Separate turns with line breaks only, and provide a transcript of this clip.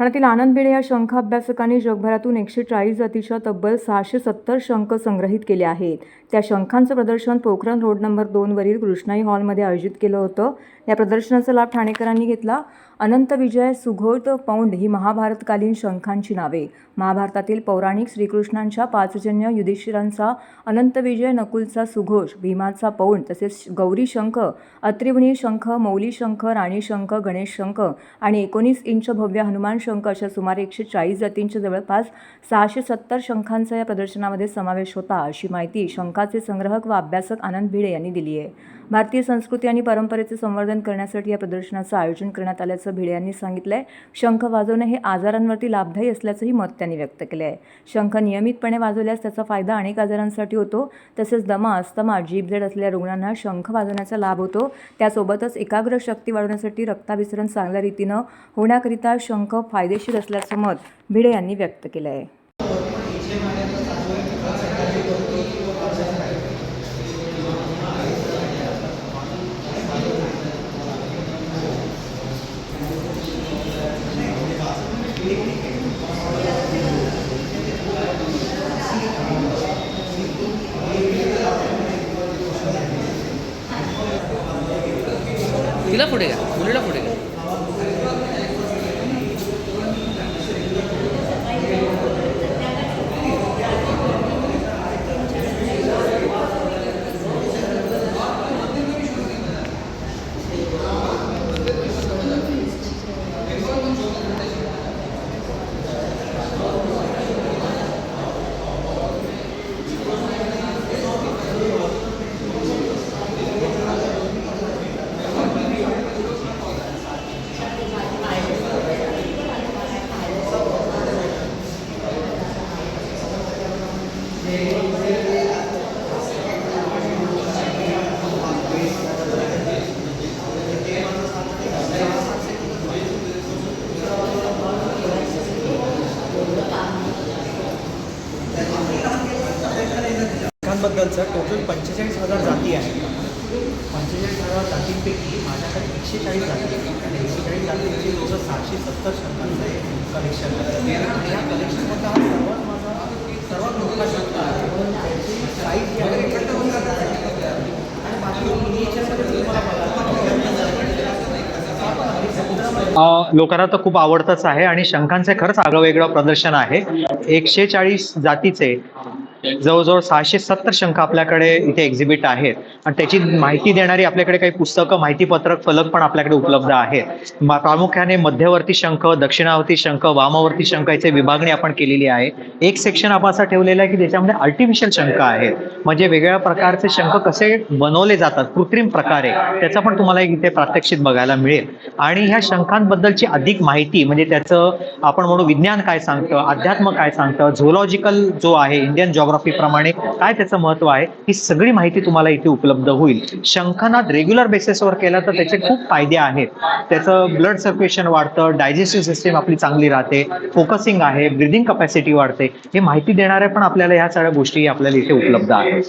ठाण्यातील आनंद भिडे या शंख अभ्यासकांनी जगभरातून एकशे चाळीस जातीच्या तब्बल सहाशे सत्तर शंख संग्रहित केले आहेत. त्या शंखांचं प्रदर्शन पोखरण रोड नंबर दोनवरील कृष्णाई हॉलमध्ये आयोजित केलं होतं. या प्रदर्शनाचा लाभ ठाणेकरांनी घेतला. अनंत विजय सुघोत पौंड ही महाभारतकालीन शंखांची नावे. महाभारतातील पौराणिक श्रीकृष्णांच्या पाचजन्य युधिष्ठिरांचा अनंत विजय नकुलचा सुघोष भीमाचा पौंड तसेच गौरी शंख अत्रिवणी शंख मौली शंख राणी शंख गणेश शंख आणि एकोणीस इंच भव्य हनुमान शंख अशा सुमारे एकशे चाळीस जातींच्या जवळपास सहाशे सत्तर शंखांचा या प्रदर्शनामध्ये समावेश होता अशी माहिती शंखाचे संग्रहक व अभ्यासक आनंद भिडे यांनी दिली आहे. भारतीय संस्कृती आणि परंपरेचे संवर्धन करण्यासाठी या प्रदर्शनाचं आयोजन करण्यात आल्याचं भिडे यांनी सांगितलं आहे शंख वाजवणं हे आजारांवरती लाभदायी असल्याचंही मत त्यांनी व्यक्त केलं आहे शंख नियमितपणे वाजवल्यास त्याचा फायदा अनेक आजारांसाठी होतो. तसेच दमा अस्तमा जीभजेड असलेल्या रुग्णांना शंख वाजवण्याचा लाभ होतो. त्यासोबतच एकाग्र शक्ती वाढवण्यासाठी रक्ताभिसरण चांगल्या रीतीनं होण्याकरिता शंख फायदेशीर असल्याचं मत भिडे यांनी व्यक्त केलं आहे
ఇలా ఫుడ్ ఇక ఫుల్గా ఫుడ్ ఇక
पिकांबद्दलचं टोटल पंचेचाळीस हजार जाती आहेत. पंचेचाळीस हजार जातींपैकी माझ्याकडे एकशे चाळीस जाती आहेत. आणि एकशे चाळीस जातींची टोटल सातशे सत्तर शब्दांचं कलेक्शन आणि या कलेक्शनमध्ये हा सर्वात माझा सर्वात मोठा शब्द आहे. म्हणून त्याची साईज जी आहे आणि बाकी मिनिएचरमध्ये तुम्हाला
लोकांना तर खूप आवडतंच आहे आणि शंखांचे खरंच आगळं वेगळं प्रदर्शन आहे. एकशे चाळीस जातीचे जवळजवळ सहाशे सत्तर शंख आपल्याकडे इथे एक्झिबिट आहेत. आणि त्याची माहिती देणारी आपल्याकडे काही पुस्तकं माहितीपत्रक फलक पण आपल्याकडे उपलब्ध आहेत. प्रामुख्याने मध्यवर्ती शंख दक्षिणावर्ती शंख वामावर्ती शंख याची विभागणी आपण केलेली आहे. एक सेक्शन आपण असं ठेवलेलं आहे की ज्याच्यामध्ये आर्टिफिशियल शंख आहेत. म्हणजे वेगवेगळ्या प्रकारचे शंख कसे बनवले जातात कृत्रिम प्रकारे त्याचा पण तुम्हाला इथे प्रात्यक्षिक बघायला मिळेल. आणि ह्या शंखांबद्दलची अधिक माहिती म्हणजे त्याचं आपण म्हणू विज्ञान काय सांगतं अध्यात्म काय सांगतं झोलॉजिकल जो आहे इंडियन जॉग प्रमाणे काय त्याचं महत्त्व आहे ही सगळी माहिती तुम्हाला इथे उपलब्ध होईल. शंखनाद रेग्युलर बेसिसवर केला तर त्याचे खूप फायदे आहेत. त्याचं ब्लड सर्क्युलेशन वाढतं डायजेस्टिव्ह सिस्टीम आपली चांगली राहते फोकसिंग आहे ब्रिदिंग कपॅसिटी वाढते. हे माहिती देणाऱ्या पण आपल्याला ह्या सगळ्या गोष्टी आपल्याला इथे उपलब्ध आहेत.